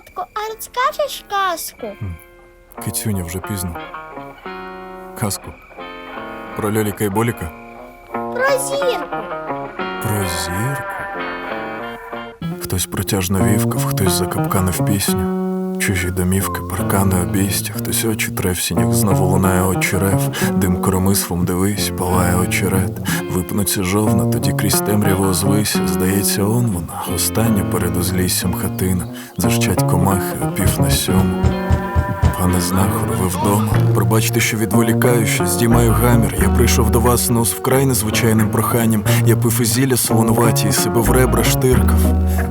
Татку, а розкажеш казку? Кицюня вже пізно. Казку. Про Льоліка і Боліка. Про зірку. Про зірку. Хтось протяжно вівкав, хтось закапканив пісню. Чужі домівки, паркани обійстя, хтось очі трев сінях, знову лунає очерев, дим коромислом дивись, палає очерет, випнуться жовна, тоді крізь темряву озвися. Здається, он вона, остання перед узліссям хатина, зажчать комахи, опів на сьому. Пане знахару, ви вдома. Пробачте, що відволікаю, що здіймаю гамір. Я прийшов до вас нос вкрай незвичайним проханням. Я пив і зілля солонуваті і себе в ребра штиркав.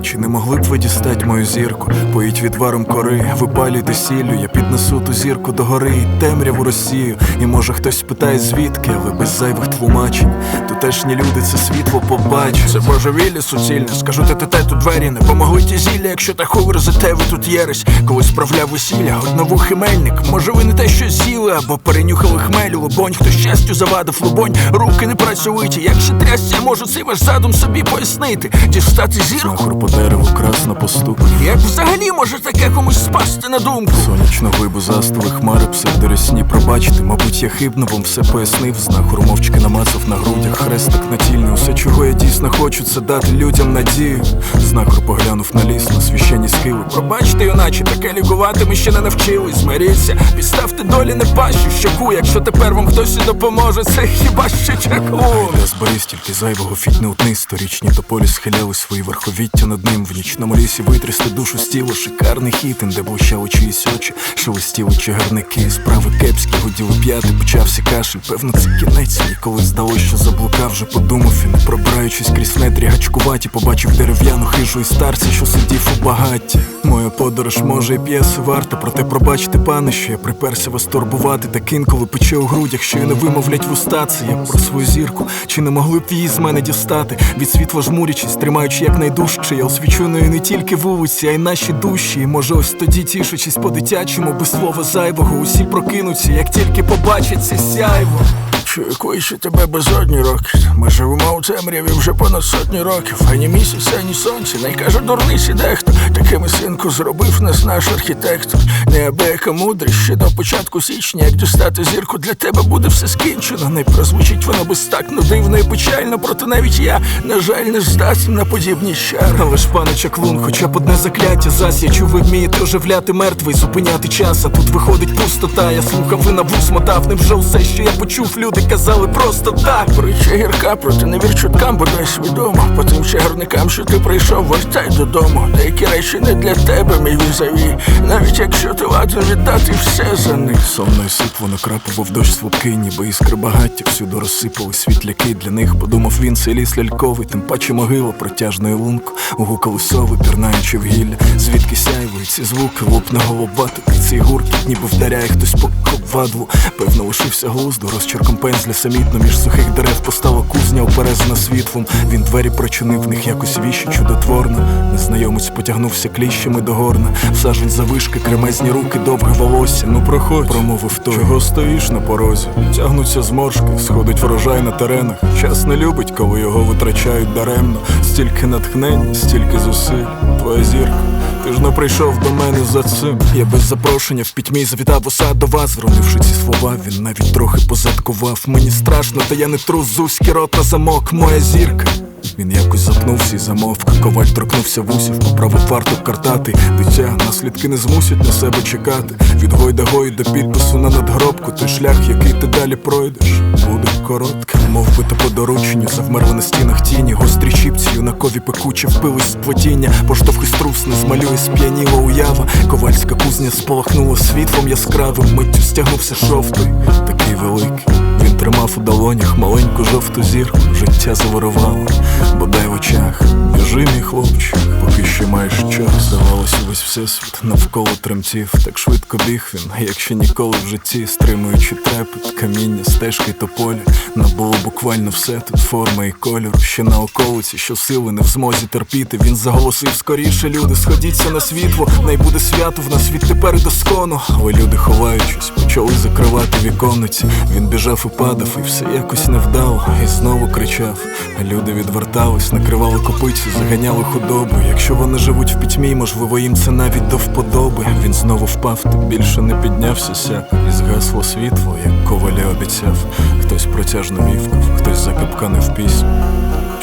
Чи не могли б ви дістать мою зірку? Поїть відваром кори, випалюйте сіллю, я піднесу ту зірку до гори, і темряву розсію. І може хтось спитає, звідки, але без зайвих тлумачень. Тутешні люди це світло побачать. Це божевілля суцільне, скажу те те тут двері не помогли ті зілля, якщо так верзете, ви тут єресь. Коли справляв весілля, одновухий мельник. Може, ви не те, що з'їли, або перенюхали хмелю, лобонь, хто щастю завадив, лобонь, руки не працьовиті. Як ще трясся, можу цей ваш задум собі пояснити. Дістати зірку. По дереву красно постук. Як взагалі може таке комусь спасти на думку? Сонячно глибу застили хмари псевдорясні Пробачте, мабуть, я хибно вам все пояснив. Знахор мовчки намацав на грудях, хрестик натільний. Усе, чого я дійсно хочу, це дати людям надію. Знахор поглянув на ліс, на священні схили. Пробачте, юначе, таке лікувати ми ще не навчились. Змиріться, підставте долі не пащу щоку. Якщо тепер вам хтось і допоможе, це хіба що чаклун. Я зберіг тільки зайвого фіть не утни Сторічні тополі схиляли свої верховіття над ним. В нічному лісі витрясти душу з тіла. Шикарний хітин, де блищали чиїсь очі Шелестіли чагарники, справи кепські Гуділи п'яти, почався кашель. Певно, це кінець, ніколи здалося, що заблукав Вже подумав і не пробираючись крізь нетрі гачкуваті Побачив дерев'яну хижу і старця, що сидів у багатті Моя подорож може і п'єси варта Проте пробачте, пане, що я приперся вас турбувати та інколи пече у грудях, що й не вимовлять вуста. Це я про свою зірку, чи не могли б її з мене дістати? Від світла жмурячись, тримаючи якнайдужче Я освіченою не тільки вулиці, а й наші душі. І може ось тоді тішучись по-дитячому Без слова зайвого усі прокинуться, як тільки побачать сяйво Кличе тебе безодні роки. Ми живемо у темряві вже понад сотні років. Ані місяця, ані сонця, не каже дурниці дехто. Такими синку зробив нас наш архітектор. Неабияка мудрість ще до початку січня, як дістати зірку для тебе буде все скінчено. Не прозвучить воно безтактно дивно і печально, проте навіть я, на жаль, не здатен на подібні чари. Але ж пане чаклун, хоча б одне закляття чув, ви вмієте оживляти мертвий, зупиняти час, а тут виходить пустота. Я слухав і на вус мотав, невже все, що я почув, люди казали просто так. Притча гірка, проти не вір чуткам, бодай свідомо. По тим чагарникам, що ти прийшов, вертай додому. Деякі речі не для тебе, мій візаві. Навіть якщо ти ладен віддати все за них. Сонною сипло накрапував дощ слабкий, ніби іскри багаття всюди розсипали світляки для них. Подумав він, цей ліс ляльковий, тим паче могила протяжної лунку. Угукали сови, пірнаючи в гілля. Звідки сяйвують ці звуки, лопне головати. Цей гуркіт, ніби вдаряє хтось по ковадлу. Певно, лишився глузду, розчерком пензля самітно між сухих дерев постала кузня, оперезана світлом. Він двері прочинив в них якось віщі чудотворно. Незнайомець потягнувся кліщами до горна. Всажень завишки, кремезні руки, довге волосся. Ну проходь, промовив той. Чого стоїш на порозі? Тягнуться зморшки, сходить врожай на теренах. Час не любить, коли його витрачають даремно. Стільки натхнення, стільки зусиль. Твоя зірка. Ти ж не прийшов до мене за цим. Я без запрошення в пітьмі завітав уса до вас. Зронивши ці слова, він навіть трохи позадкував. Мені страшно, та я не трус зузький рот на замок, моя зірка. Він якось запнувся і замовк. Коваль торкнувся вусів, поправив фартук картати. Дитя, наслідки не змусять на себе чекати. Від гойда-гої до підпису на надгробку. Той шлях, який ти далі пройдеш, буде коротким. Мов би та по дорученню завмерли на стінах тіні. Гострі чіпці, юнакові пекуче впились з плотіння. Поштовхи струс не змалює сп'яніла уява. Ковальська кузня спалахнула світлом яскравим. Миттю стягнувся шовтий, такий великий. Він тримав у долонях маленьку жовту зірку, життя заворувало, бодай в очах. Біжи, мій хлопчик, поки ще маєш час. Здавалося, весь всесвіт навколо тремтів. Так швидко біг він, як ще ніколи в житті, стримуючи трепет, каміння, стежки тополі. Набуло буквально все тут форма і кольору. Ще на околиці, що сили не в змозі терпіти. Він заголосив скоріше, люди, сходіться на світло, най буде свято в нас відтепер і до скону. Але люди, ховаючись, почали закривати віконниці. Він біжав і падав, і все якось невдало. І знову кричав. А люди відвертались, накривали копицю, заганяли худобу. Якщо вони живуть в пітьмі, можливо, їм це навіть до вподоби. Він знову впав, та більше не піднявся сяк. І згасло світло, як коваля обіцяв. Хтось протяжно мівкав, хтось закапканив пісню.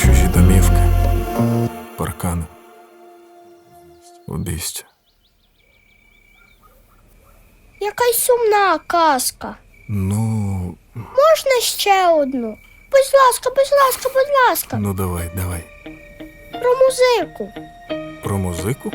Чужі домівки, паркани, обійстя. Якась сумна казка. Ну, Можна ще одну? Будь ласка, будь ласка, будь ласка. ну давай, давай. Про музику. Про музику?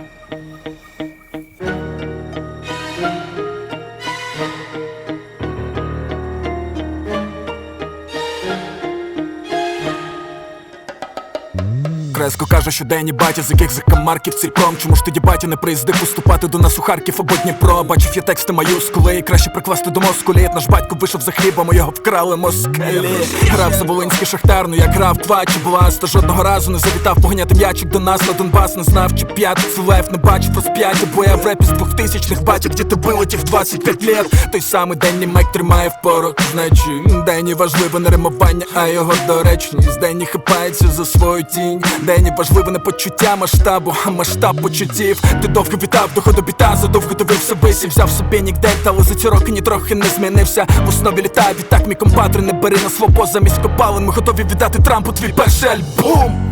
Креско каже, що Дені батя, з яких закамарків цілком Чому ж тоді батя не приїздив поступати до нас у Харків або Дніпро? Бачив я тексти маюскули і краще прикласти до мозку Наш батько вийшов за хлібом, а його вкрали москалі. Грав за Волинський шахтар, ну як грав два чи була Та жодного разу не завітав поганяти м'ячик до нас на Донбас. Не знав, чи п'ятий це лев не бачив розп'яття Бо я в репі з двохтисячних батьків, де ти вилетів 25 лет Той самий Денні Майк тримає в порох Значить, Денні важливе не римування, а його доречність. Денні хапається за свою тінь Денні важливе не почуття масштабу, а масштаб почуттів. Ти довго вітав, доходу біта, задовго дивився висів Взяв собі нікдель, але за ці роки ні трохи не змінився. В основі літає відтак, мій компатор не бери на свобо замість копалин Ми готові віддати Трампу твій перший альбом.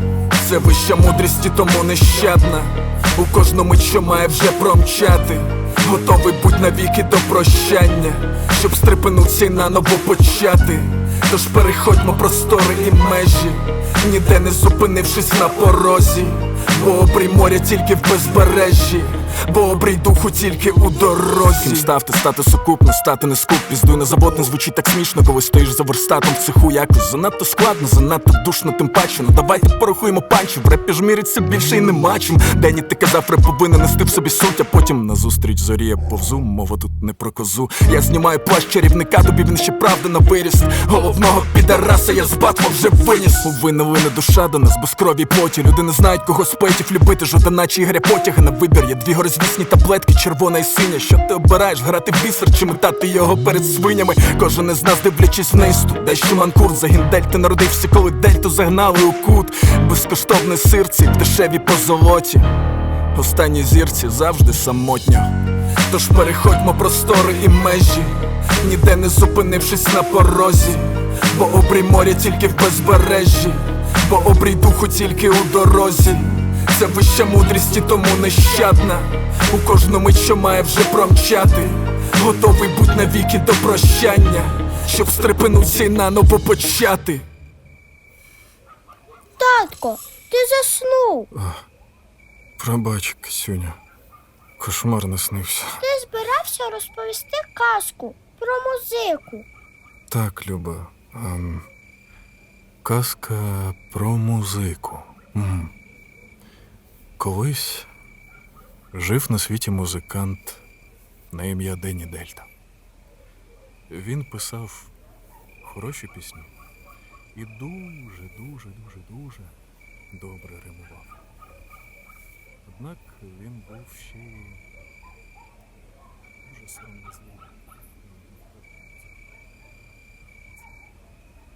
Це вища мудрість і тому нещадна. У кожному, що має вже промчати Готовий будь навіки до прощання Щоб стрепенуться і наново почати. Тож переходьмо простори і межі Ніде не зупинившись на порозі Бо обрій моря тільки в безбережжі Бо обрій духу тільки у дорозі. Ким ставте стати сукупно, стати не скуп. Піздуй на завод не звучить так смішно, коли стоїш за верстатом. В цеху якось занадто складно, занадто душно, тим паче. Ну давайте порахуємо панчі, в репі ж міриться більше і нема чим. Дені ти казав, реп повинен нести в собі суть, а потім назустріч зорі я повзу, мова тут не про козу. Я знімаю плащ чарівника, тобі він ще правда на виріст Головного підараса я з батла вже виніс. Повинна вина душа до нас, без крові й поті. Люди не знають, кого з поетів любити, жоден наче ігря потяга. На вибір Є дві горизвісні таблетки, червона і синя Що ти обираєш, грати в бісер чи метати його перед свинями? Кожен із нас дивлячись вниз, тут дещо манкур Загін дельти народився, коли дельту загнали у кут. Безкоштовне сирці, дешеві по золоті. Останні зірці завжди самотньо. Тож переходьмо простори і межі Ніде не зупинившись на порозі. Бо обрій моря тільки в безбережжі Бо обрій духу тільки у дорозі Це вища мудрість і тому нещадна У кожному, що має вже промчати Готовий будь навіки до прощання Щоб стрепенуться і наново почати Татко, ти заснув. Пробач, Ксюня, кошмар наснився Ти збирався розповісти казку про музику. Так, Люба. Ем, казка про музику. М. Колись жив на світі музикант на ім'я Дені Дельта. Він писав хороші пісні і дуже, дуже, дуже, дуже добре римував. Однак він був ще й дуже сором'язливий.